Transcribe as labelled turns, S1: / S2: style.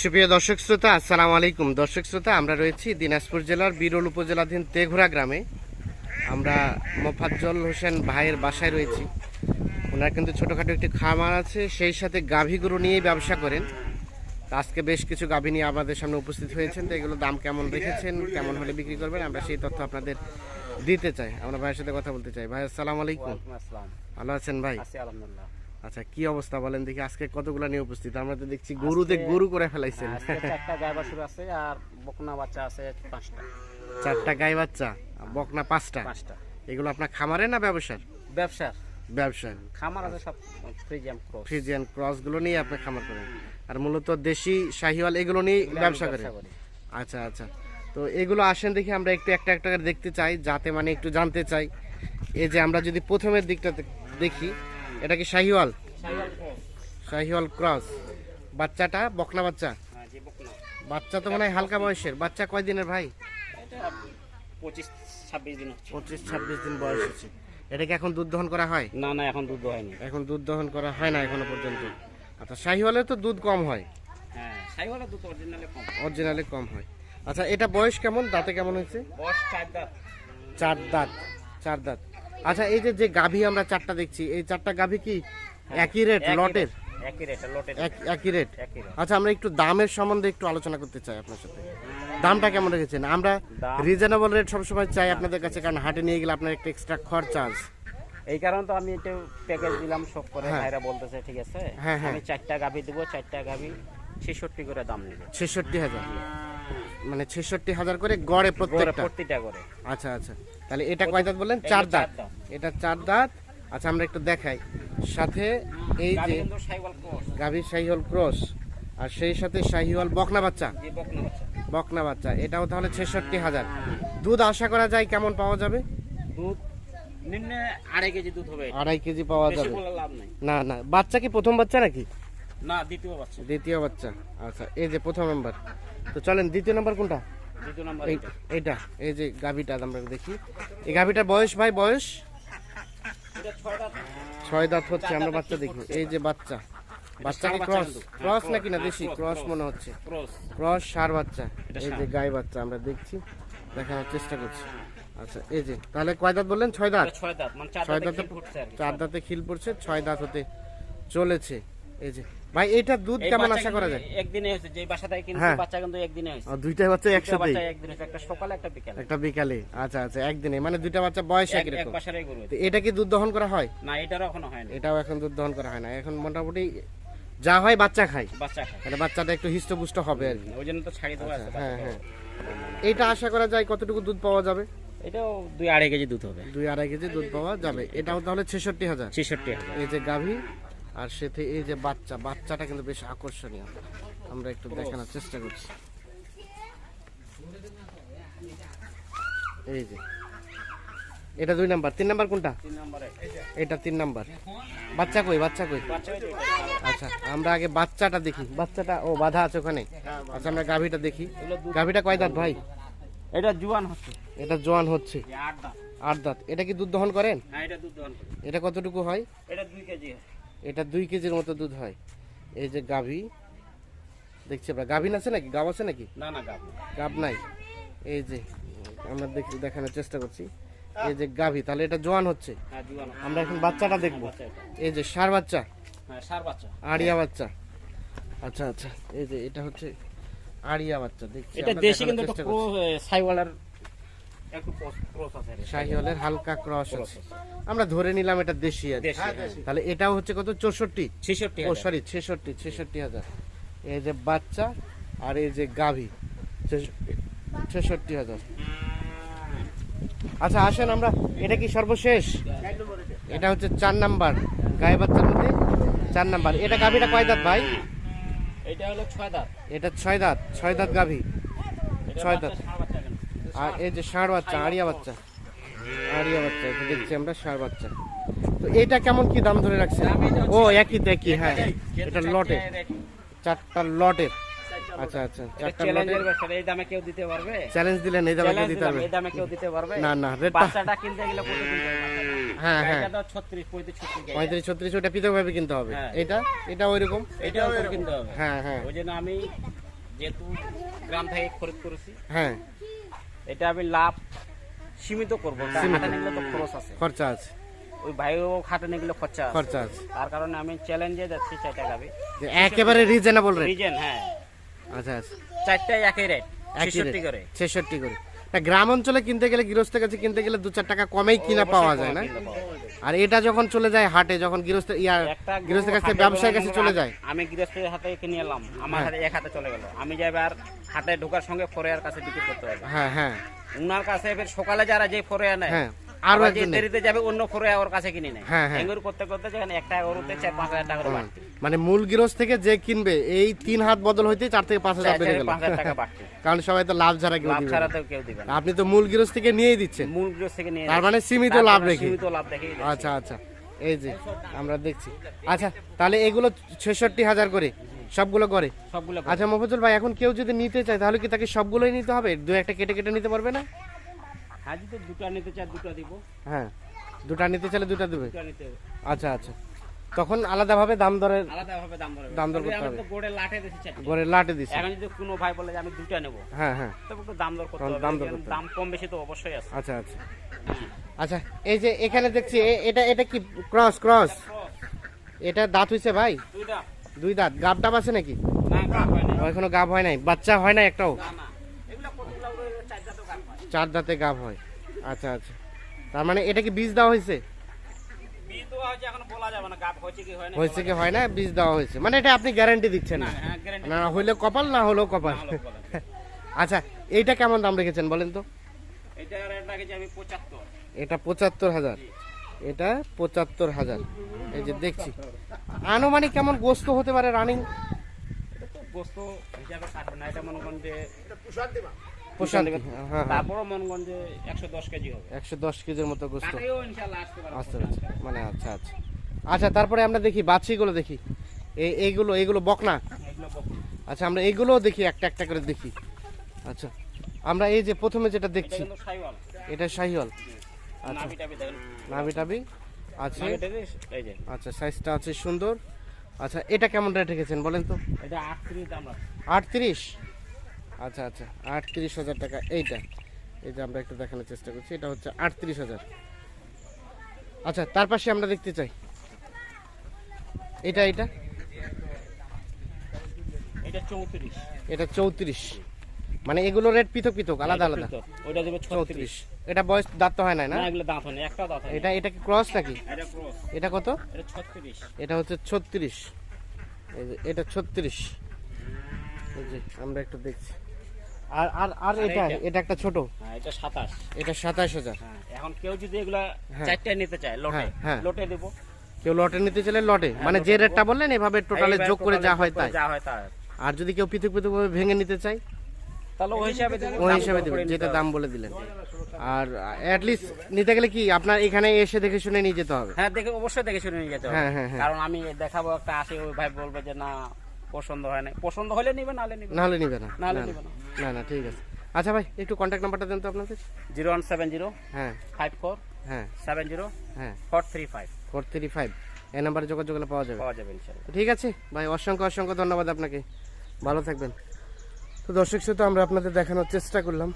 S1: সুপ্রিয় দর্শক শ্রোতা আসসালামু আলাইকুম। দর্শক শ্রোতা আমরা রয়েছি দিনাজপুর জেলার বিরল উপজেলাধীন তেঘোড়া গ্রামে। আমরা মোফাজ্জল হোসেন ভাইয়ের বাসায় রয়েছি। ওনার কিন্তু ছোটোখাটো একটি খামার আছে সেই সাথে গাভী গরু নিয়েই ব্যবসা করেন। আজকে বেশ কিছু গাভী নিয়ে আমাদের সামনে উপস্থিত হয়েছেন। তো এগুলো দাম কেমন রেখেছেন কেমন হলে বিক্রি করবেন আমরা সেই তথ্য আপনাদের দিতে চাই। আমরা ভাইয়ের সাথে কথা বলতে চাই। ভাই আসসালামু আলাইকুম। ভালো আছেন ভাই?
S2: আলহামদুলিল্লাহ।
S1: আচ্ছা কি অবস্থা বলেন দেখি আজকে কতগুলো নিয়ে উপস্থিত? আমরা তো দেখছি গরুতে গরু করে ফেলাইছেন।
S2: চারটা গাই বাছুর আছে আর বকনা বাচ্চা আছে পাঁচটা।
S1: চারটা গাই বাচ্চা বকনা পাঁচটা?
S2: পাঁচটা।
S1: এগুলো আপনার খামারে না ব্যবসার?
S2: ব্যবসার।
S1: ব্যবসা
S2: খামার আছে সব ফ্রিজিয়াম ক্রস।
S1: ফ্রিজিয়ান ক্রসগুলো নিয়ে আপনি খামার করেন। আর মূলত দেশি শাহিওয়াল এগুলো নিয়ে ব্যবসা করেন? আচ্ছা আচ্ছা। তো এগুলো আসেন দেখি আমরা একটু একটা একটা করে দেখতে চাই যাতে মানে একটু জানতে চাই। এই যে আমরা যদি প্রথমের দিকটা দেখি এটা কি শাহিওয়াল?
S2: শাহিওয়াল ক্রস।
S1: বাচ্চাটা? বকনা বাচ্চা?
S2: হ্যাঁ
S1: বাচ্চা তো মনে হয় হালকা বয়সের। বাচ্চা কয় দিনের ভাই
S2: পঁচিশ ছাব্বিশ দিন
S1: পঁচিশ ছাব্বিশ দিন বয়স হচ্ছে। এটা কি এখন দুধ দহন করা হয়?
S2: না না এখন দুধ হয়নি।
S1: এখন দুধ দহন করা হয় না এখনও পর্যন্ত। আচ্ছা শাহিওয়ালে তো দুধ কম হয়।
S2: হ্যাঁ দুধ অরিজিনালে কম
S1: অরিজিনালি কম হয়। আচ্ছা এটা বয়স কেমন? দাঁতে কেমন হয়েছে?
S2: বয়স চার দাঁত।
S1: চার দাঁত। চার দাঁত। আচ্ছা এই যে যে গাভী আমরা চারটা দেখছি এই চারটা গাভী কি একই রেট লটের?
S2: একই রেট লটের
S1: এক- একই রেট আচ্ছা আমরা একটু দামের সম্বন্ধে একটু আলোচনা করতে চাই আপনার সাথে। দামটা কেমন রেখেছেন? আমরা রিজনেবল রেট সবসময় চাই আপনাদের কাছে কারণ হাটে নিয়ে গেলে আপনার একটা এক্সট্রা খরচা আছে।
S2: এই কারণে তো আমি একটু প্যাকেজ দিলাম সব করে
S1: হ্যাঁ।
S2: ভাইরা বলতেছে ঠিক আছে?
S1: হ্যাঁ, হ্যাঁ।
S2: আমি চারটা গাভি দেবো চারটা গাভি ছেষট্টি করে দাম নেবে।
S1: ছেষট্টি হাজার। মানে ছেষট্টি হাজার করে গড়ে প্রত্যেকটা।
S2: প্রতিটা করে
S1: আচ্ছা আচ্ছা। তাহলে এটা কয় দাঁত বললেন? চার দাঁত। এটা চার দাঁত। আচ্ছা আমরা একটু দেখাই। সাথে এই যে গাভীর শাহিওয়াল ক্রস। আর সেই সাথে শাহিওয়াল বকনা বাচ্চা।
S2: বকনা বাচ্চা।
S1: বকনা বাচ্চা। এটাও তাহলে ছেষট্টি হাজার। দুধ আশা করা যায় কেমন পাওয়া যাবে?
S2: দুধ নিম্নে আড়াই কেজি দুধ হবে।
S1: আড়াই কেজি পাওয়া যাবে। না না। বাচ্চা কি প্রথম বাচ্চা নাকি?
S2: না দ্বিতীয় বাচ্চা।
S1: দ্বিতীয় বাচ্চা। আচ্ছা এই যে প্রথম নাম্বার। তো চলেন দ্বিতীয় নাম্বার কোনটা?
S2: দ্বিতীয় নাম্বার
S1: এইটা। এই যে গাভীটা আমরা দেখি। এই গাভীটার বয়স ভাই বয়স?
S2: ছয় দাঁত।
S1: হচ্ছে আমরা বাচ্চা দেখি। এই যে বাচ্চা। বাচ্চা। কি ক্রস? ক্রস
S2: হ্যাঁ,
S1: নাকি না দেশি? ক্রস মনে হচ্ছে।
S2: ক্রস।
S1: সার বাচ্চা। এই যে। গাই বাচ্চা আমরা দেখছি। দেখানোর চেষ্টা করছি। আচ্ছা এই যে তাহলে কয় দাঁত বললেন? ছয় দাঁত?
S2: ছয় দাঁত মানে। চার দাঁতে। খিল
S1: পড়ছে ছয় দাঁত হতে চলেছে। এই যে ভাই এটা দুধ কেমন আশা করা যায়?
S2: একদিনে হয়েছে যে বাসা থেকে কিন্তু
S1: হ্যাঁ।
S2: বাচ্চা কিন্তু একদিনে হয়েছে।
S1: আর দুইটা বাচ্চা একসাথে
S2: বাচ্চা একদিন হয়েছে একটা সকালে একটা বিকালে।
S1: একটা বিকালে। আচ্ছা আচ্ছা একদিনে। মানে দুইটা বাচ্চা বয়স
S2: এক
S1: একই
S2: এক
S1: রকম
S2: বাসারই গরু
S1: এটা। কি দুধ দহন করা হয়?
S2: না এটারও এখনও হয়নি
S1: এটাও এখন দুধ দহন করা হয় না এখন মোটামুটি যা হয় বাচ্চা খায়।
S2: বাচ্চা খায়।
S1: তাহলে বাচ্চাটা একটু হিষ্টপুষ্ট হবে আর কি।
S2: ওই জন্য তো ছাড়ি দেওয়া আছে
S1: হ্যাঁ হ্যাঁ। এইটা আশা করা যায় কতটুকু দুধ পাওয়া যাবে?
S2: এটাও দুই আড়াই কেজি দুধ হবে।
S1: দুই আড়াই কেজি দুধ পাওয়া যাবে। এটাও তাহলে ছেষট্টি হাজার।
S2: ছেষট্টি হাজার।
S1: এই যে গাভী। আর সেতে এই যে বাচ্চা বাচ্চাটা কিন্তু বেশ আকর্ষণীয়। আমরা একটু দেখানোর চেষ্টা করছি। এই যে। এটা দুই নাম্বার। তিন নাম্বার কোনটা? এটা তিন নাম্বার। বাচ্চা কই বাচ্চা কই। আচ্ছা আমরা আগে বাচ্চাটা দেখি। বাচ্চাটা ও বাধা আছে ওখানে। আচ্ছা আমরা গাভীটা দেখি। গাভীটা কয় দাঁত ভাই?
S2: এটা জুয়ান হচ্ছে।
S1: এটা জোয়ান হচ্ছে।
S2: আট দাঁত।
S1: এটা কি দুধ দহন করেন?
S2: হ্যাঁ এটা দুধ দহন করে।
S1: এটা কতটুকু হয়?
S2: এটা দুই কেজি হয়।
S1: এটা দুই কেজির মতো দুধ হয়। এই যে গাভী দেখছি আমরা গাভীন আছে নাকি? গাব আছে নাকি?
S2: না না গাব
S1: গাব নাই। এই যে আমরা দেখি দেখানোর চেষ্টা করছি। এই যে গাভী তাহলে এটা জোয়ান হচ্ছে?
S2: হ্যাঁ
S1: আমরা এখন বাচ্চাটা দেখব। এই যে সার বাচ্চা?
S2: হ্যাঁ সার বাচ্চা।
S1: আড়িয়া বাচ্চা। আচ্ছা আচ্ছা। এই যে এটা হচ্ছে আড়িয়া বাচ্চা। দেখছি
S2: এটা দেশি কিন্তু সাইওয়ালার একটু ক্রস আছে
S1: শাহিওয়ালের হালকা ক্রস আছে। আমরা ধরে নিলাম এটা দেশি আছে
S2: হ্যাঁ।
S1: তাহলে এটাও হচ্ছে কত? চৌষট্টি?
S2: ছেষট্টি
S1: ও সরি ছেষট্টি ছেষট্টি হাজার। এই যে বাচ্চা আর এই যে গাভী ছেষট্টি হাজার। আচ্ছা আসেন আমরা এটা কি সর্বশেষ? এটা হচ্ছে চার নাম্বার গায়ে বাচ্চার মধ্যে চার নাম্বার। এটা গাভীটা কয় দাঁত ভাই?
S2: এটা হলো ছয় দাঁত।
S1: এটা ছয় দাঁত ছয় দাঁত গাভী। ছয় দাঁত। আর এই যে ষাঁড় বাচ্চা আড়িয়া বাচ্চা। আড়িয়া বাচ্চা এটা দেখছি আমরা ষাঁড় বাচ্চা। তো এটা কেমন কি দাম ধরে রাখছে? ও একই দেখি হ্যাঁ। এটা লটে। চারটা লটের। আচ্ছা আচ্ছা চারটা লটের।
S2: এই দামে কেউ দিতে পারবে?
S1: চ্যালেঞ্জ দিলেন এই দামে কেউ দিতে পারবে।
S2: এই দামে কেউ দিতে পারবে?
S1: না না রেটটা
S2: বাচ্চাটা কিনতে গেলে কত কিনতে হবে?
S1: হ্যাঁ হ্যাঁ।
S2: এটা
S1: ওটা পৃথক ভাবে কিনতে হবে।
S2: হ্যাঁ।
S1: এটা? এটা ওই রকম
S2: এটা ওপর কিনতে হবে
S1: হ্যাঁ হ্যাঁ।
S2: ওই জন্য আমি যেহেতু গ্রাম থেকে খরিদ করেছি
S1: হ্যাঁ।
S2: এটা আমি লাভ সীমিত করব। হাটে তো খরচ আছে।
S1: খরচা আছে।
S2: ওই ভাইও খাটানি গুলো খরচা আছে।
S1: খরচা আছে।
S2: তার কারণে আমি চ্যালেঞ্জে যাচ্ছি চারটা গাবি
S1: যে একেবারে রিজনেবল রেট
S2: রিজেন হ্যাঁ।
S1: আচ্ছা আচ্ছা।
S2: চারটাই একই রেট
S1: একই
S2: ছেষট্টি
S1: rate।
S2: করে।
S1: ছেষট্টি করে। না গ্রাম অঞ্চলে কিনতে গেলে গৃহস্থের কাছে কিনতে গেলে দু চার টাকা কমেই কিনা পাওয়া যায় না। আর এটা যখন চলে যায় হাটে যখন গৃহস্থ ইয়া গৃহস্থের কাছে ব্যবসায়ীর কাছে চলে যায়।
S2: আমি গৃহস্থের হাতে কিনে এলাম। আমার হাতে এক হাতে চলে গেল। আমি যাই এবার হাটে ঢোকার সঙ্গে ফরেয়ার কাছে বিক্রি করতে হবে।
S1: হ্যাঁ হ্যাঁ।
S2: উনার কাছে সকালে যারা যে ফরেয়া নেয়
S1: হ্যাঁ।
S2: আরও যে
S1: একজন
S2: দেরিতে যাবে অন্য ওর কাছে কিনে নেয়।
S1: হ্যাঁ, হ্যাঁ।
S2: করতে করতে যেখানে একটা গরুতে চার পাঁচ হাজার টাকা করে বাড়তি।
S1: মানে মূল গৃহস্থ থেকে যে কিনবে এই তিন হাত বদল হইতে চার থেকে পাঁচ হাজার
S2: চার
S1: বেড়ে গেল।
S2: টাকা বাড়তি
S1: কারণ সবাই তো লাভ ছাড়া কেউ
S2: লাভ ছাড়া তো কেউ দিবে না।
S1: আপনি তো মূল গৃহস্থ থেকে নিয়েই দিচ্ছেন।
S2: মূল গৃহস্থ থেকে নিয়ে
S1: তার মানে সীমিত লাভ রেখে।
S2: সীমিত লাভ
S1: আচ্ছা আচ্ছা। এই যে আমরা দেখছি। আচ্ছা তাহলে এগুলো ছেষট্টি হাজার করে সবগুলো করে
S2: সবগুলো
S1: আচ্ছা মফজুল ভাই এখন কেউ যদি নিতে চায় তাহলে কি তাকে সবগুলোই নিতে হবে? দু একটা কেটে কেটে নিতে পারবে না?
S2: হ্যাঁ যদি দুটো নিতে চায় দুটো দিব।
S1: হ্যাঁ দুটা নিতে চাইলে দুটা দেবে? আচ্ছা আচ্ছা। তখন আলাদাভাবে দাম দরের
S2: আলাদা ভাবে দাম ধরে
S1: দাম দর করতে হবে।
S2: তো গোড়ে লাঠে দিচ্ছি চারটে।
S1: ঘরে লাটে দিছে।
S2: এখন যদি কোনো ভাই বলে যে আমি দুটা নেব
S1: হ্যাঁ হ্যাঁ।
S2: তবে একটু দাম দর করতে হবে।
S1: দাম দর
S2: দাম কম বেশি তো অবশ্যই আছে।
S1: আচ্ছা আচ্ছা। আচ্ছা এই যে এখানে দেখছি এটা এটা কি ক্রস ক্রস? এটা দাঁত হইছে ভাই?
S2: দুইটা।
S1: দুই দাঁত। গাব ডাব আছে নাকি?
S2: না কাপ হয় না
S1: এখনও গাব হয় নাই। বাচ্চা হয় না একটাও?
S2: না না এগুলো কতগুলো করে চারটা তো কাপ হয়
S1: চার দাঁতে গাব হয়। আচ্ছা আচ্ছা। তার মানে এটা কি বীজ দেওয়া হয়েছে?
S2: হয়েছে এখন বলা যাবে না কাপ হয়েছে কি হয় না
S1: হয়েছে কি হয় না বীজ দেওয়া হয়েছে। মানে এটা আপনি গ্যারান্টি দিচ্ছেন না।
S2: হ্যাঁ
S1: না হইলে কপাল না হলেও কপাল। আচ্ছা এইটা কেমন দাম রেখেছেন বলেন তো?
S2: এটা পঁচাত্তর
S1: হাজার। এটা পঁচাত্তর হাজার। এই যে দেখছি। আনুমানিক কেমন গোস্ত হতে পারে রানিং?
S2: গোস্ত হিসাবে কাটবে না এটা মনে করেন যে
S1: প্রশান্তি হ্যাঁ হ্যাঁ
S2: তারপরও মনে একশো দশ কেজি হবে।
S1: একশো দশ কেজির মতো গোস্ত। আচ্ছা আচ্ছা মানে আচ্ছা আচ্ছা। আচ্ছা তারপরে আমরা দেখি বাচ্চিগুলো দেখি। এই এইগুলো এইগুলো বকনা? আচ্ছা আমরা এইগুলোও দেখি একটা একটা করে দেখি। আচ্ছা আমরা এই যে প্রথমে যেটা দেখছি এটা শাহিওয়াল আচ্ছা। টাবি আছে। আচ্ছা সাইজটা আছে সুন্দর। আচ্ছা এটা কেমন রেট রেখেছেন বলেন তো?
S2: এটা আটত্রিশ
S1: আটত্রিশ? আচ্ছা আচ্ছা আটত্রিশ হাজার টাকা। এইটা এই যে আমরা একটু দেখানোর চেষ্টা করছি। এটা হচ্ছে আটত্রিশ হাজার। আচ্ছা তার পাশে আমরা দেখতে চাই। এটা এটা?
S2: এটা চৌত্রিশ।
S1: এটা চৌত্রিশ। মানে এগুলো রেট পৃথক পৃথক আলাদা আলাদা।
S2: ওইটা দেবে
S1: চৌত্রিশ। এটা বয়স দাঁত তো হয় না? না
S2: এগুলো দাঁত হয়নি একটা দাঁত হয়নি
S1: এটা এটা কি ক্রস নাকি?
S2: এটা ক্রস।
S1: এটা কত?
S2: এটা ছত্রিশ।
S1: এটা হচ্ছে ছত্রিশ। এই যে এটা ছত্রিশ। এই যে আমরা একটু দেখছি। আর আর আর এটা এটা একটা ছোট।
S2: হ্যাঁ এটা সাতাশ।
S1: এটা সাতাশ হাজার।
S2: হ্যাঁ এখন কেউ যদি এগুলা
S1: হ্যাঁ।
S2: নিতে চায় লটে
S1: হ্যাঁ।
S2: লটে দেবো।
S1: কেউ লটে নিতে চাইলে লটে। মানে যে রেটটা বললেন এভাবে টোটালে যোগ করে যা হয় তাই।
S2: যা হয় তাই।
S1: আর যদি কেউ পৃথক পৃথক ভাবে ভেঙে নিতে চায়
S2: তাহলে ওই হিসাবে দেবো,
S1: ওই হিসাবে দেবেন যেটা দাম বলে দিলেন। আর অ্যাটলিস্ট নিতে গেলে কি আপনার এখানে এসে দেখে শুনে নিয়ে যেতে হবে?
S2: হ্যাঁ দেখে অবশ্যই দেখে শুনে নিয়ে যেতে হবে। কারণ আমি দেখাবো একটা আসে ওই ভাই বলবে যে না পছন্দ হয় না পছন্দ হলে নিবে নাহলে নিবে
S1: নাহলে নিবে না।
S2: নাহলে
S1: না,
S2: নিবে না।
S1: না না ঠিক আছে। আচ্ছা ভাই একটু কন্ট্যাক্ট নাম্বারটা দেন তো আপনাদের।
S2: জিরো ওয়ান সেভেন জিরো
S1: হ্যাঁ।
S2: ফাইভ ফোর
S1: হ্যাঁ।
S2: সেভেন জিরো
S1: হ্যাঁ।
S2: Four three five.
S1: Four three five. এই নাম্বারে যোগাযোগ করলে পাওয়া যাবে।
S2: পাওয়া যাবে ইনশাল্লাহ।
S1: ঠিক আছে। ভাই অসংখ্য অসংখ্য ধন্যবাদ আপনাকে। ভালো থাকবেন। তো দর্শক শ্রোতা আমরা আপনাদের দেখানোর চেষ্টা করলাম।